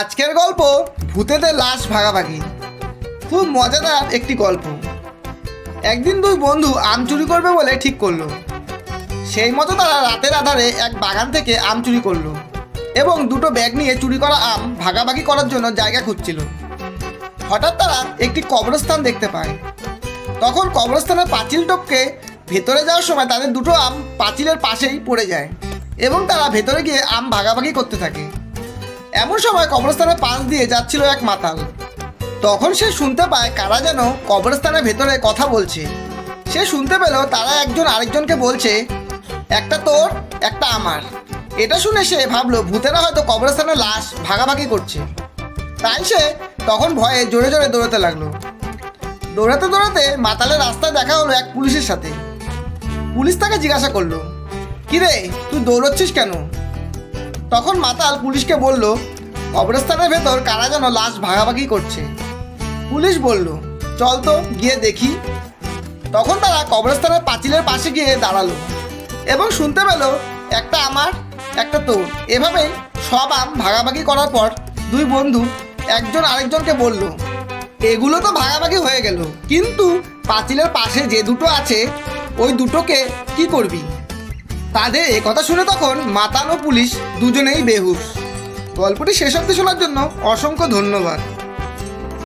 আজকের গল্প ভূতেদের লাশ ভাগাভাগি। খুব মজাদার একটি গল্প। একদিন দুই বন্ধু আম চুরি করবে বলে ঠিক করল। সেই মতো তারা রাতের আধারে এক বাগান থেকে আম চুরি করল এবং দুটো ব্যাগ নিয়ে চুরি করা আম ভাগাভাগি করার জন্য জায়গা খুঁজছিল। হঠাৎ তারা একটি কবরস্থান দেখতে পায়। তখন কবরস্থানের পাঁচিল টপকে ভেতরে যাওয়ার সময় তাদের দুটো আম পাঁচিলের পাশেই পড়ে যায় এবং তারা ভেতরে গিয়ে আম ভাগাভাগি করতে থাকে। এমন সময় কবরস্থানের পাশ দিয়ে যাচ্ছিল এক মাতাল। তখন সে শুনতে পায় কারা যেন কবরস্থানের ভেতরে কথা বলছে। সে শুনতে পেল তারা একজন আরেকজনকে বলছে, একটা তোর, একটা আমার। এটা শুনে সে ভাবলো, ভূতেরা হয়তো কবরস্থানের লাশ ভাগাভাগি করছে। তাই সে তখন ভয়ে জোরে জোরে দৌড়াতে লাগল। দৌড়াতে দৌড়াতে মাতালের রাস্তায় দেখা হলো এক পুলিশের সাথে। পুলিশ তাকে জিজ্ঞাসা করল কিরে তুই দৌড়চ্ছিস কেন? তখন মাতাল পুলিশকে বলল, কবরস্থানের ভেতর কারা যেন লাশ ভাগাভাগি করছে? পুলিশ বলল, চল তো গিয়ে দেখি। তখন তারা কবরস্থানের পাঁচিলের পাশে গিয়ে দাঁড়াল এবং শুনতে পেল, একটা আমার, একটা তোর। এভাবেই সব আম ভাগাভাগি করার পর দুই বন্ধু একজন আরেকজনকে বলল, এগুলো তো ভাগাভাগি হয়ে গেল, কিন্তু পাঁচিলের পাশে যে দুটো আছে, ওই দুটোকে কি করবি? তাদের কথা শুনে তখন মাতাল ও পুলিশ দুজনেই বেহুশ। গল্পটি শেষ অব্দি শোনার জন্য অসংখ্য ধন্যবাদ।